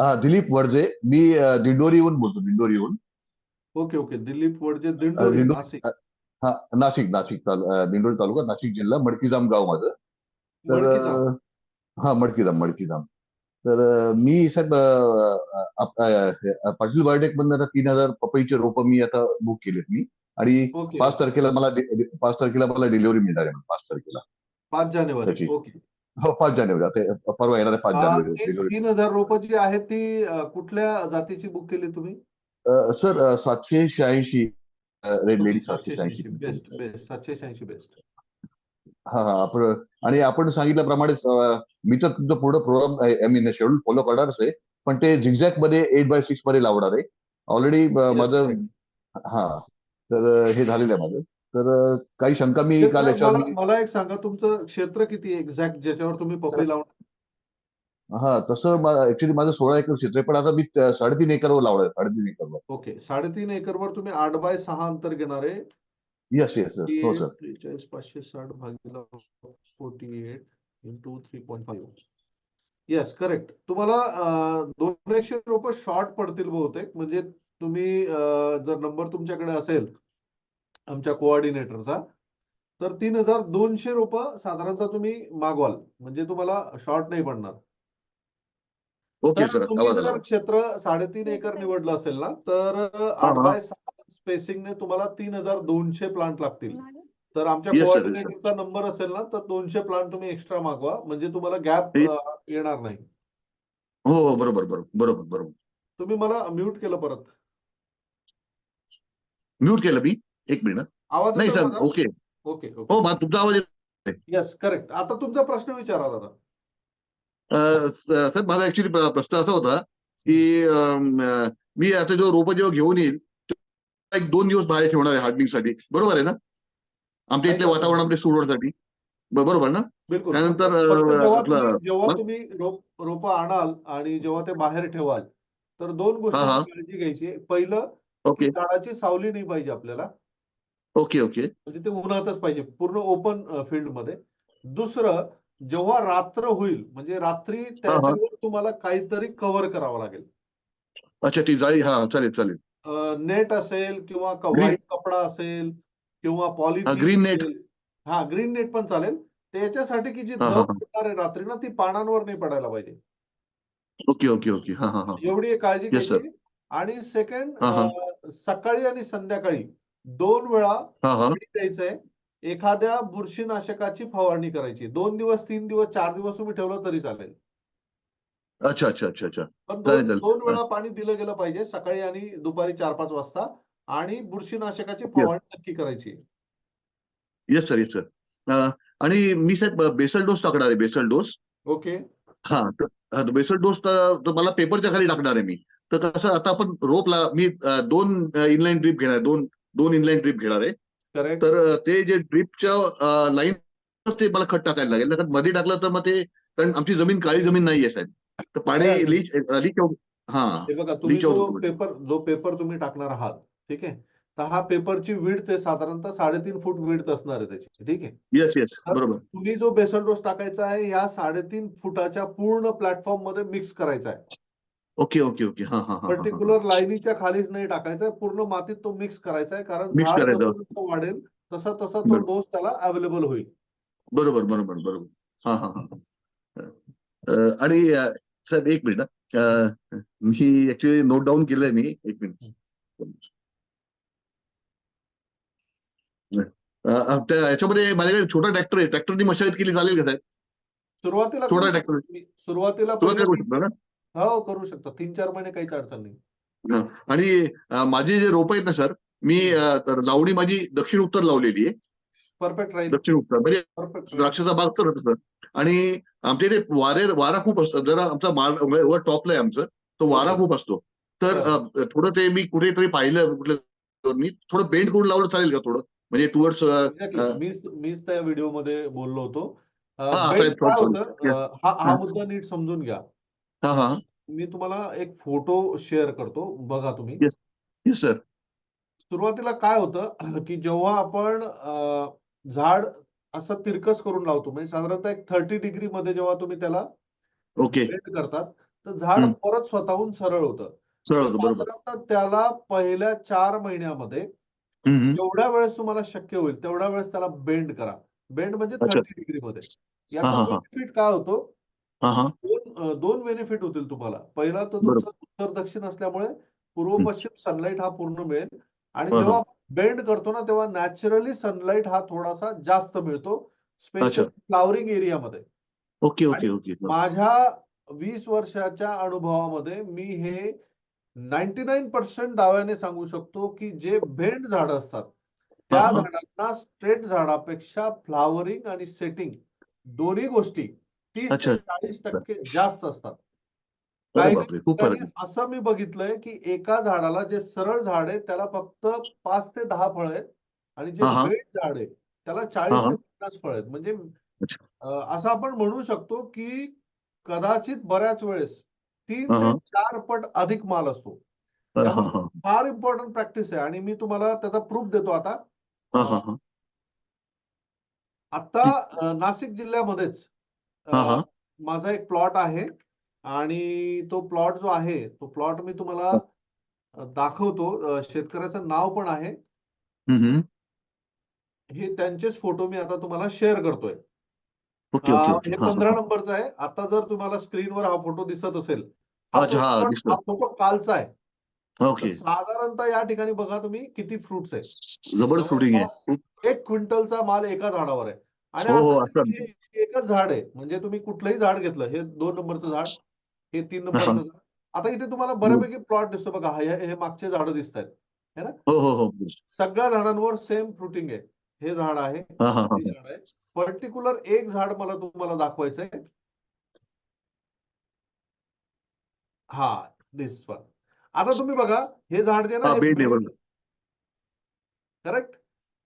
हा दिलीप वडजे. मी दिंडोरीहून बोलतो दिंडोरीहून. Okay okay. दिलीप वडजे दिंडोरी दिंडो- नाशिक. हा नाशिक नाशिक तालु अ, दिंडोरी तालुका नाशिक जिल्हा मडकीजाम गाव माझं. तर. अ, हा मडकीजाम मडकीजाम. तर अ, मी साहेब अ, आप- अ, पाटील बायोटेक मधून आता तीन हजार पपईचे रोप मी आता बुक केलेत मी. आणि ओके. पाच तारखेला मला डि- डि- पाच तारखेला मला डिलिव्हरी मिळणार आहे पाच तारखेला. पाच जानेवारी. त्याची. ओके. हो पाच जानेवारी. परवा येणार आहे पाच जानेवारी तीन हजार रोपं जी आहेत ती कुठल्या जातीची बुक केली तुम्ही? सर सातशे शहाऐंशी रेड लेडी सातशे शहाऐंशी बेस्ट बेस्ट सातशे शहाऐंशी बेस्ट हा हा आपण आणि आपण सांगितल्याप्रमाणे मी तर तुमचं पूर्ण program I mean schedule follow करणारच आहे. पण ते झिगझॅकमध्ये एट बाय सिक्समध्ये लावणार आहे. ऑलरेडी माझं हा तर हे झालेलं आहे माझं. तर काही शंका मी काल याच्यावर मला एक सांगा तुमचं क्षेत्र किती एक्झॅक्ट ज्याच्यावर तुम्ही पपई लावणार? हा तसं ऍक्च्युली माझं सोळा एकर क्षेत्र आहे पण आता मी साडेतीन एकरवर आहे साडेतीन एकरवर. ओके साडेतीन एकरवर तुम्ही आठ बाय सहा अंतर घेणार आहे. येस येस सर हो सर त्रेचाळीस पाचशे साठ भागीला forty eight into three point five yes correct तुम्हाला दोन एकशे रुपये शॉर्ट पडतील बहुतेक म्हणजे तुम्ही जर नंबर तुमच्याकडे असेल आमच्या कोऑर्डिनेटरचा तर तीन हजार दोनशे रुपये साधारणतः तुम्ही मागवाल. म्हणजे तुम्हाला शॉर्ट नाही पडणार. जर क्षेत्र साडेतीन एकर निवडलं असेल ना तर आठ. बाय सहा स्पेसिंगने तुम्हाला तीन हजार दोनशे प्लांट लागतील. तर आमच्या. कोऑर्डिनेटरचा नंबर असेल ना तर दोनशे प्लांट तुम्ही एक्स्ट्रा मागवा. म्हणजे तुम्हाला गॅप. येणार नाही. हो हो बरोबर बरोबर बरोबर बरोबर. तुम्ही मला म्यूट केलं परत. म्यूट केलं मी? एक मिनिट आवाज नाही सर? ओके. ओके हो तुमचा आवाज. येस करेक्ट आता तुमचा प्रश्न विचारा दादा. सर माझा ऍक्च्युली प्रश्न असा होता की मी आता जो रोप जेव्हा घेऊन येईल एक दोन दिवस बाहेर ठेवणार आहे हार्डनिंगसाठी. बरोबर आहे ना? आमच्या इथल्या वातावरणामध्ये सोडवण्यासाठी ब- बरोबर ना? बिलकुल. त्यानंतर, जेव्हा तुम्ही रोप आणाल आणि जेव्हा ते बाहेर ठेवाल तर दोन. गोष्टी काळजी घ्यायची. पहिलं झाडाची सावली नाही पाहिजे आपल्याला. Okay okay. म्हणजे ते उन्हातच पाहिजे पूर्ण ओपन फील्डमध्ये दुसरं जेव्हा रात्र होईल म्हणजे रात्री त्याच्यावर तुम्हाला काहीतरी कव्हर करावं लागेल. अच्छा ती जाळी हा चालेल चालेल. नेट असेल किंवा व्हाईट कपडा असेल किंवा पॉलिथिन green net. हा ग्रीन नेट पण चालेल. त्याच्यासाठी की जी. पडणार आहे रात्री ना ती पानांवर नाही पडायला पाहिजे. Okay okay okay. हा हा हा. एवढी काळजी. घ्यायची. आणि सेकंड. सकाळी आणि संध्याकाळी दोन वेळा पाणी द्यायचंय. एखाद्या बुरशीनाशकाची फवारणी करायची. दोन दिवस तीन दिवस चार दिवस तुम्ही ठेवलं तरी चालेल. अच्छा अच्छा अच्छा अच्छा. पण दोन वेळा पाणी दिलं गेलं पाहिजे. सकाळी आणि दुपारी चार पाच वाजता. आणि बुरशीनाशकाची फवारणी नक्की करायची. येस सर येस सर आणि मी साहेब बेसल डोस टाकणार आहे बेसल डोस. ओके. हा बेसल डोस तर मला पेपरच्या खाली टाकणार आहे मी. तर कसं आता आपण रोपला मी अ, दोन इनलाईन ड्रीप घेणार दोन. दोन इनलाईन ड्रीप घेणार आहे. तर ते जे ड्रीपच्या लाईन ते मला खत टाकायला लागेल. कारण मध्ये टाकलं तर मग ते कारण आमची जमीन काळी जमीन नाहीये साहेब. तर पाणी. लीच लीच हा बघा तुम्ही जो. पेपर जो पेपर तुम्ही टाकणार आहात ठीक आहे? तर हा पेपरची विड्थ आहे साधारणतः साडेतीन फूट विड्थ असणार आहे त्याची ठीक आहे? येस येस बरोबर. तुम्ही जो बेसल डोस टाकायचा आहे ह्या साडेतीन फुटाच्या पूर्ण प्लॅटफॉर्ममध्ये मिक्स करायचा आहे. Okay okay okay. हा हा पर्टिक्युलर लाईनीच्या खालीच नाही टाकायचा पूर्ण मातीत तो मिक्स करायचा आहे कारण झाड करायचं. जसं जसं वाढेल तसा तसा तो बरोबर. डोस त्याला अवेलेबल होईल. बरोबर बरोबर बरोबर. हा हा हा अ, आणि अ, साहेब एक मिनिट अ, मी ऍक्च्युली नोट डाऊन केलंय मी एक मिनिट. अ, अ, त्या याच्यामध्ये माझ्याकडे छोटा ट्रॅक्टर आहे ट्रॅक्टरनी मशागत केली चालेल का साहेब? सुरुवातीला थोडा करू तुम्ही. सुरुवातीला करू शकतो ना हो करू शकता. तीन चार महिने काहीच अडचण नाही. आणि माझे जे रोप आहेत ना सर मी तर लावणी माझी दक्षिण उत्तर लावलेली आहे. परफेक्ट राहील. दक्षिण उत्तर म्हणजे द्राक्षाचा बाग तर होतं सर. आणि आमच्या इथे वारे वारा खूप असतो. जरा आमचा माल वर टॉपला आहे आमचं. तो वारा Okay. खूप असतो. तर अ, थोडं ते मी कुठेतरी पाहिलं कुठलं मी थोडं बेंड करून लावलं चालेल का थोडं? म्हणजे टुवर्ड्स मीच त्या व्हिडिओमध्ये बोललो होतो. हा, हा हा हा. मुद्दा नीट समजून घ्या. हा मी तुम्हाला एक फोटो शेअर करतो बघा तुम्ही. येस सर सुरुवातीला काय होतं की जेव्हा आपण झाड असं तिरकस करून लावतो म्हणजे साधारणतः एक थर्टी डिग्री मध्ये जेव्हा तुम्ही त्याला ओके बेंड करतात तर झाड. परत स्वतःहून सरळ होतं बरोबर त्याला पहिल्या चार महिन्यामध्ये. जेवढ्या वेळेस तुम्हाला शक्य होईल तेवढ्या वेळेस त्याला बेंड करा बेंड म्हणजे. थर्टी डिग्री मध्ये याचा. बेनिफिट काय होतो दोन दोन बेनिफिट होतील तुम्हाला पहिला तर. तुमचं उत्तर दक्षिण असल्यामुळे पूर्व पश्चिम सनलाईट हा पूर्ण मिळेल आणि. जेव्हा बेंड करतो ना तेव्हा नॅचरली सनलाईट हा थोडासा जास्त मिळतो स्पेशल. फ्लावरिंग एरियामध्ये ओके ओके ओके माझ्या वीस वर्षाच्या अनुभवामध्ये मी हे नाईन्टी नाईन पर्सेंट दाव्याने सांगू शकतो की जे बेंड झाड असतात त्या. झाडांना स्ट्रेट झाडापेक्षा फ्लावरिंग आणि सेटिंग दोन्ही गोष्टी तीस अच्छा. ते चाळीस टक्के जास्त असतात अरे काही बापरे खूप फरक ठिकाणी असं मी बघितलंय की एका झाडाला जे सरळ झाड आहे त्याला फक्त पाच ते दहा फळ आहेत आणि जे हा, हा. बेंड झाड आहे त्याला चाळीस हा. ते पन्नास फळ आहेत म्हणजे अच्छा. अं, असं आपण म्हणू शकतो की कदाचित बऱ्याच वेळेस तीन हा, ते हा. चार पट अधिक माल असतो हा हा फार इम्पॉर्टंट प्रॅक्टिस आहे आणि मी तुम्हाला त्याचा प्रूफ देतो आता हा हा हा आता नाशिक जिल्ह्यामध्येच अं, हा. माझा एक प्लॉट आहे आणि तो प्लॉट जो आहे तो प्लॉट मी तुम्हाला अं, दाखवतो. अं, शेतकऱ्याचं नाव पण आहे. हे त्यांचेच फोटो मी आता तुम्हाला शेअर करतोय. Okay okay um, okay. हे हा पंधरा हा. नंबरचा आहे. आता जर तुम्हाला स्क्रीनवर हा फोटो दिसत असेल हा अच्छा, हा, फोटो. हा कालचा आहे. तर ओके साधारणतः या ठिकाणी बघा तुम्ही किती फ्रुट्स आहेत. शूटिंग आहे. खूप एक क्विंटलचा माल एका झाडावर आहे. आणि हो, हो. हे एकच झाड आहे. म्हणजे तुम्ही कुठलंही झाड घेतलं हे दोन नंबरचं झाड हे तीन हा. नंबरचं झाड आता इथे तुम्हाला बऱ्यापैकी प्लॉट दिसतो बघा हे हे मागचे झाडं दिसत आहेत. हो हो हो सगळ्या झाडांवर सेम फ्रुटिंग आहे. हे झाड आहे हा हा हा हे झाड आहे. पर्टिक्युलर एक झाड मला तुम्हाला दाखवायचंय. हा दिस वन आता तुम्ही बघा हे झाड जे ना हा, हे आहे. करेक्ट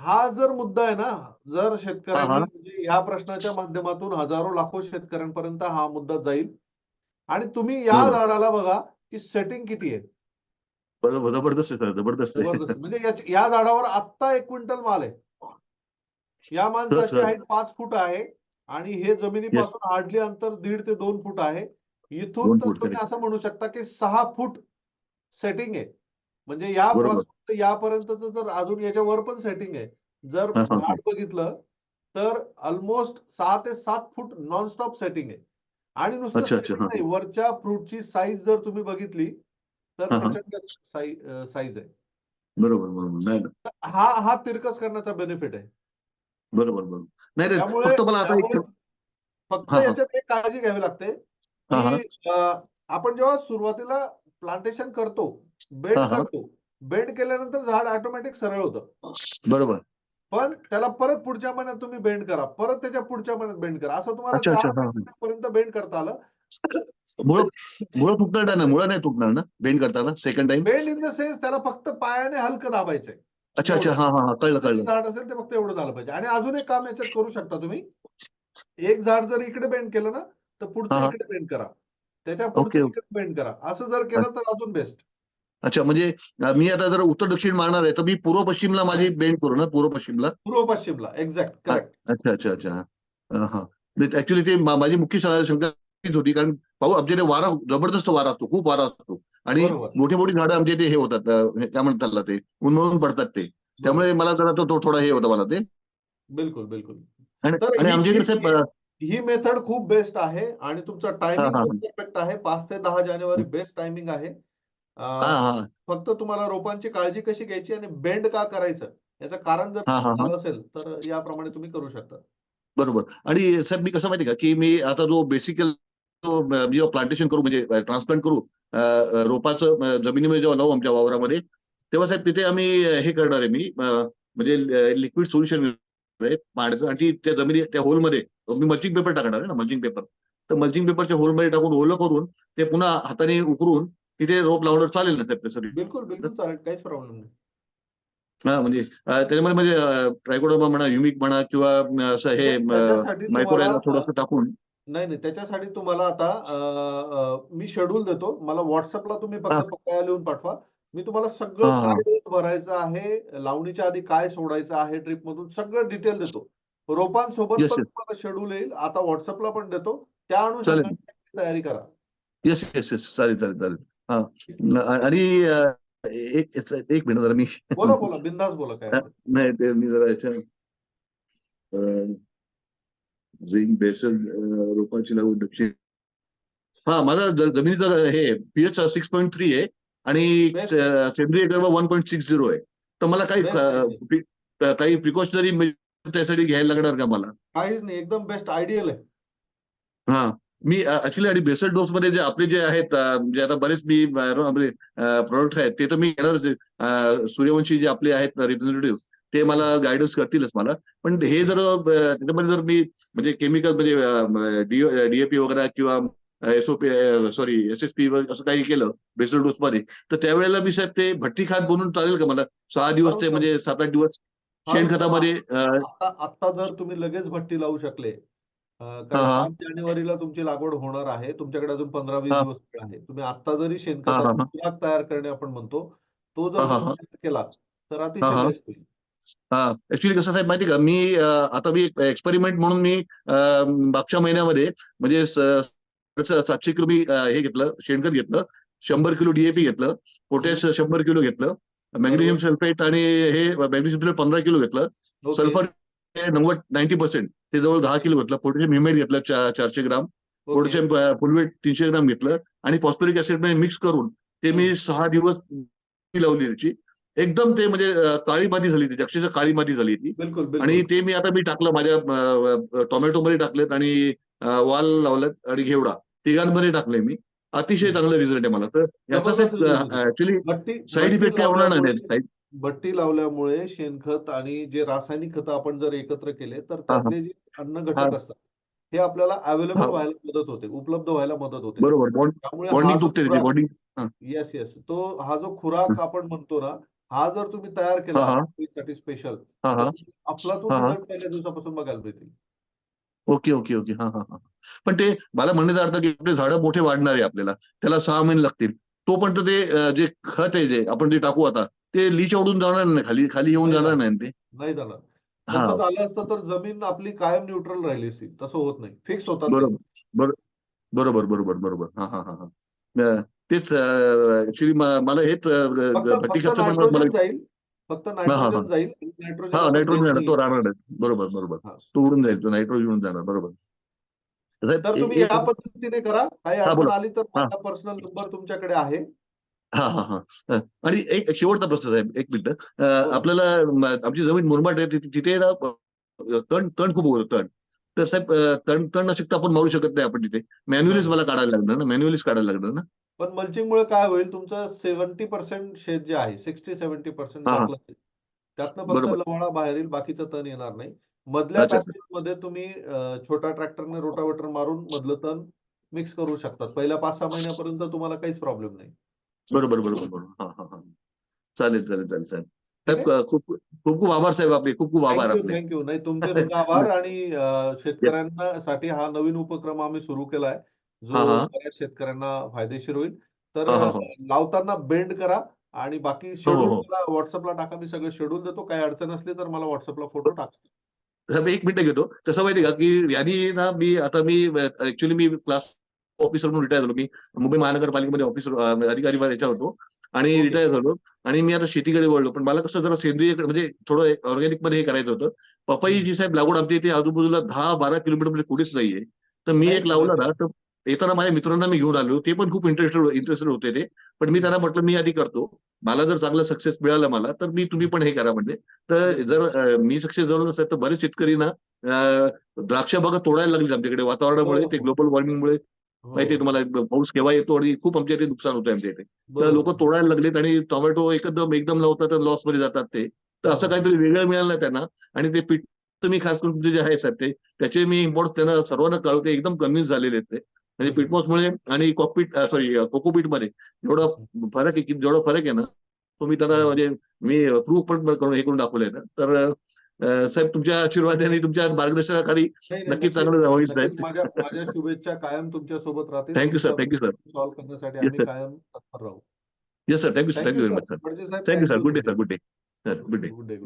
हा जर मुद्दा आहे ना जर शेतकऱ्यांनी. म्हणजे ह्या प्रश्नाच्या माध्यमातून हजारो लाखो शेतकऱ्यांपर्यंत हा मुद्दा जाईल आणि तुम्ही या. झाडाला बघा की सेटिंग किती आहे जबरदस्त आहे सर जबरदस्त आहे जबरदस्त म्हणजे याच- या झाडावर आत्ता एक क्विंटल माल आहे या माणसाची सर. हाईट पाच फूट आहे आणि हे जमिनीपासून हार्डली अंतर दीड ते दोन फूट आहे इथून दोन तर फूट, तुम्ही. असं म्हणू शकता की सहा फूट सेटिंग आहे म्हणजे या यापर्यंतच जर अजून याच्यावर पण सेटिंग आहे. जर बघितलं तर ऑलमोस्ट सहा ते सात फूट नॉनस्टॉप सेटिंग आहे. आणि नुसतं वरच्या फ्रूटची साईज जर तुम्ही बघितली तर. प्रचंड साईज आहे. बरोबर बरोबर. नाही हा हा तिरकस करण्याचा बेनिफिट आहे. बरोबर बरोबर. नाही फक्त मला आता एक त्यामुळे फक्त. याच्यात एक काळजी घ्यावी लागते आपण जेव्हा सुरुवातीला प्लांटेशन करतो बेंड हा, हा. करतो. बेंड केल्यानंतर झाड ऑटोमॅटिक सरळ होतं. बरोबर. पण त्याला परत पुढच्या महिन्यात तुम्ही बेंड करा. परत त्याच्या पुढच्या महिन्यात बेंड करा. असं तुम्हाला अच्छा, अच्छा, चार हा, हा. महिन्यापर्यंत बेंड करता आलं. मुळं मुळं फुटणार ना? मुळं नाही तुटणार ना? बेंड करताना second time bend in the sense त्याला फक्त पायाने हलकं दाबायचंय. अच्छा अच्छा. हा हा हा. कळलं कळलं. झाड असेल ते फक्त एवढं झालं पाहिजे. आणि अजून एक काम याच्यात करू शकता तुम्ही. एक झाड जर इकडे बेंड केलं ना तर पुढचं हा. इकडे बेंड करा. त्याच्या. इकडे बेंड करा. असं जर केलं तर अजून बेस्ट अच्छा म्हणजे मी आता जर उत्तर दक्षिण मारणार आहे तर मी पूर्व पश्चिमला माझी बेंड करू ना पूर्व पश्चिमला? पूर्व पश्चिमला एक्झॅक्ट करेक्ट. अच्छा अच्छा अच्छा. हा, ऍक्च्युली ते माझी मुख्य श- शंका तीच होती कारण पाहू आमच्या इथे वारा जबरदस्त वारा असतो खूप वारा असतो. आणि. मोठी मोठी झाडं आमच्या इथे हे होतात काय म्हणतात ते उन्मळून पडतात ते. त्यामुळे मला जरा तो थोडा हे होतं मला ते. बिलकुल बिलकुल. आणि ही- आमच्या इकडे ही- मेथड खूप बेस्ट आहे आणि तुमचा टायमिंग परफेक्ट आहे. पाच ते दहा जानेवारी बेस्ट टायमिंग आहे. फक्त तुम्हाला रोपांची काळजी कशी घ्यायची आणि बेंड का करायचं याचं कारण जर. झालं असेल तर याप्रमाणे तुम्ही करू शकता. बरोबर. आणि साहेब मी कसं माहिती का की मी आता जो बेसिकल जेव्हा प्लांटेशन करू म्हणजे ट्रान्सप्लांट करू रोपाचं जमिनीमध्ये जेव्हा लावू आमच्या वावरामध्ये तेव्हा साहेब तिथे आम्ही हे करणार आहे मी म्हणजे लिक्विड सोल्युशन पाण्याचं आणि त्या जमिनी त्या होलमध्ये मी मल्चिंग पेपर टाकणार आहे ना मल्चिंग पेपर. तर मल्चिंग पेपरच्या होलमध्ये टाकून ओलं करून ते पुन्हा हाताने उकरून तिथे रोप लावलं चालेल ना साहेब बिलकुल बिलकुल चालेल काहीच प्रॉब्लेम नाही. हा म्हणजे त्याच्यामध्ये म्हणजे ट्रायकोडोमा म्हणा युमिक म्हणा किंवा असं हे त्याच्यासाठी मायक्रोरायझा तुम्हाला- थोडंसं टाकून. नाही नाही त्याच्यासाठी तुम्हाला आता अं, अं, मी शेड्यूल देतो. मला व्हॉट्सअपला तुम्ही हा. फक्त लिहून पाठवा. मी तुम्हाला सगळं हा, हा. काय भरायचं आहे लावणीच्या आधी काय सोडायचं आहे ट्रिप मधून सगळं डिटेल देतो. रोपांसोबत Yes, पण yes. तुम्हाला शेड्यूल येईल. आता व्हॉट्सअपला पण देतो. त्या अनुषंगाने तयारी करा. येस येस येस चालेल चालेल चालेल. हा. आणि एक एक मिनिट जरा मी बोला बोला बिंदास बोला काय नाही ते मी जरा याच्या झिंक बेसल रोपाची लागवड दक्षिण हा माझा जमिनीचं हे पीएच सिक्स पॉईंट थ्री आहे आणि सेंद्रिय कर्ब वन पॉईंट सिक्स झिरो आहे. तर मला काही काही प्रिकॉशनरी त्यासाठी घ्यायला लागणार का मला? काहीच नाही एकदम बेस्ट आयडियल आहे. हा. मी ऍक्च्युली आणि बेसल डोस मध्ये जे आपले जे आहेत जे आता बरेच मी प्रोडक्ट आहेत ते तर मी. अं, सूर्यवंशी जे आपले आहेत रिप्रेझेंटेटिव्ह ते मला गायडन्स करतीलच मला. पण हे जर त्याच्यामध्ये जर मी म्हणजे केमिकल म्हणजे डीएपी वगैरे किंवा SOP sorry S S P असं काही केलं बेसल डोस मध्ये तर त्यावेळेला मी साहेब ते भट्टी खात बनवून चालेल का मला? सहा दिवस ते म्हणजे सात आठ दिवस शेणखतामध्ये आता जर तुम्ही लगेच भट्टी लावू शकले कारण जानेवारीला तुमची लागवड होणार आहे. तुमच्याकडे अजून पंधरा वीस. दिवस वेळ आहे. तुम्ही आता जरी शेणखताचा. खुराक तयार करणे आपण म्हणतो तो जर केला तर अतिशय. बेस्ट होईल. ऍक्च्युली कसं साहेब माहिती का? मी आता मी एक्सपेरिमेंट म्हणून मी मागच्या महिन्यामध्ये म्हणजे सातशे किलो मी हे घेतलं शेणखत घेतलं शंभर किलो डीएपी घेतलं पोटॅश शंभर किलो घेतलं मॅग्नेशियम सल्फेट आणि हे मॅग्नेशियम सल्फेट पंधरा किलो घेतलं. सल्फर नव्वद नाईन्टी पर्सेंट ते जवळ दहा किलो घेतलं पोटॅशियम हिमेट घेतलं चारशे ग्राम. पोटॅशियम फुलवेट तीनशे ग्राम घेतलं आणि फॉस्फरिक ऍसिड मिक्स करून ते मी सहा दिवस लावली त्याची. एकदम ते म्हणजे काळी माती झाली त्याची अक्षरशः काळी माती झाली ती. आणि ते मी आता मी टाकलं माझ्या टोमॅटो मध्ये टाकलेत आणि वाल लावलेत आणि घेवडा. तिघांमध्ये टाकले मी. अतिशय चांगलं रिझल्ट आहे मला. तर याचा. ऍक्च्युली साईड इफेक्ट काय होणार नाही साईड भट्टी लावल्यामुळे शेणखत आणि जे रासायनिक खतं आपण जर एकत्र केले तर त्यातले जे अन्न घटक. असतात हे आपल्याला. अवेलेबल व्हायला मदत होते उपलब्ध व्हायला मदत होते. बरोबर. त्यामुळे येस येस तो हा जो खुराक आपण म्हणतो ना हा जर तुम्ही तयार केला. साठी स्पेशल आपला तो पहिल्या दिवसापासून बघायला मिळतील. Okay okay okay. हा हा हा. पण ते मला म्हणण्याचा अर्थ की आपले झाडं मोठे वाढणार आहे आपल्याला. त्याला सहा महिने लागतील. तोपर्यंत ते जे खत आहे जे आपण जे टाकू आता ते लीच ओढून जाणार नाही खाली खाली येऊन जाणार. नाही ते नाही जाणार तसं झालं असतं तर जमीन आपली कायम न्यूट्रल राहिली असती तसं होत नाही फिक्स होतात. बरोबर बरो- बरोबर बरोबर बरोबर हा हा हा हा तेच ऍक्च्युली मला हेच नायट्रोजन जाईल फक्त. नायट्रोजन जाईल हा नायट्रोजन तो. राहणार. बरोबर बरोबर. तो उडून जाईल तो नायट्रोजन उडून जाणार बरोबर तर तुम्ही या पद्धतीने करा काही अडचण. आली तर. माझा पर्सनल नंबर तुमच्याकडे आहे हा हा हा हा. आणि एक एक शेवटचा प्रश्न साहेब एक मिनिट बोला. आपल्याला आमची जमीन मुरमाट आहे तिथे- तिथे ना तण तण खूप होतं तण तर साहेब अ, तण तण नशिकता आपण मारू शकत नाही आपण तिथे मॅन्युअलीच मला काढायला लागणार ना मॅन्युअलीच काढायला लागणार ना पण मल्चिंगमुळे काय होईल तुमचं सेव्हन्टी पर्सेंट शेत जे आहे सिक्स्टी सेव्हन्टी पर्सेंट हा, हा. झाकलं जाईल. त्यातनं फक्त बरोबर. लवाळा बाहेर येईल बाकीचं तण येणार नाही मधल्या अच्छा, मध्ये तुम्ही अं, छोटा ट्रॅक्टरने रोटावेटर मारून मधलं तण मिक्स करू शकतात पहिल्या पाच सहा महिन्यापर्यंत तुम्हाला काहीच प्रॉब्लेम नाही बरोबर बरोबर बरोबर. हा हा हा. चालेल चालेल चालेल चालेल. साहेब खूप खूप खूप आभार साहेब आपले खूप खूप आभार आपले. थँक्यू नाही तुमचे सुद्धा आभार आणि अं, शेतकऱ्यांना साठी हा नवीन उपक्रम आम्ही सुरू केलाय जो हा, हा. बऱ्याच शेतकऱ्यांना फायदेशीर होईल. तर हा, हा, हा. अं, लावताना बेंड करा आणि बाकी हो, शेड्यूल हो. मला व्हॉट्सअपला टाका. मी सगळं शेड्यूल देतो. काही अडचण असली तर मला व्हॉट्सअपला फोटो टाका. साहेब एक मिनिट घेतो. कसं माहिती का की यांनी ना मी आता मी ऍक्च्युली मी क्लास ऑफिसर म्हणून रिटायर झालो. मी मुंबई महानगरपालिकेमध्ये ऑफिसर अधिकारी याच्या होतो. आणि. रिटायर झालो. आणि मी आता शेतीकडे वळलो. पण मला कसं जरा सेंद्रिय म्हणजे थोडं ऑर्गॅनिकमध्ये हे करायचं होतं. पपई जी साहेब लागवड आमच्या इथे आजूबाजूला दहा बारा किलोमीटरमध्ये कुठेच नाहीये. तर मी एक लावलं ना. तर येताना माझ्या मित्रांना मी घेऊन आलो. ते पण खूप इंटरेस्टेड इंटरेस्टेड होते ते. पण मी त्यांना म्हटलं मी आधी करतो. मला जर चांगलं सक्सेस मिळालं मला तर मी तुम्ही पण हे करा म्हणजे तर जर मी सक्सेस झालो नसेल तर बरेच शेतकरी ना द्राक्ष बागा तोडायला लागली आमच्याकडे वातावरणामुळे हो, ते. ग्लोबल वॉर्मिंगमुळे हो, माहिती आहे तुम्हाला पाऊस केव्हा येतो आणि खूप आमच्या इथे नुकसान होतं आमच्या इथे तर. लोक तोडायला लागलेत आणि टोमॅटो एकदम एकदम लावतात तर लॉसमध्ये जातात ते तर असं. काहीतरी वेगळं मिळालं त्यांना आणि ते पीठ तुम्ही खास करून तुमचे जे आहेत साहेब ते त्याचे मी इम्पॉर्ट त्यांना सर्वांना कळवते एकदम कन्व्हिन्स झालेले आहेत ते म्हणजे. पीटमॉसमुळे आणि कॉकपीट सॉरी कोकोपीटमध्ये एवढा फरक आहे की जेवढा फरक आहे ना तो मी त्यांना. म्हणजे मी प्रूफ पण करून हे करून दाखवलंय ना तर साहेब तुमच्या आशीर्वादाने आणि तुमच्या मार्गदर्शनाखाली नक्कीच चांगलं होईल साहेब माझ्या शुभेच्छा कायम तुमच्यासोबत राहतील. Thank you sir thank you sir solve करण्यासाठी आम्ही. कायम तत्पर राहू. Yes sir thank you sir thank you very much sir thank you sir. Good day sir good day sir good day good day.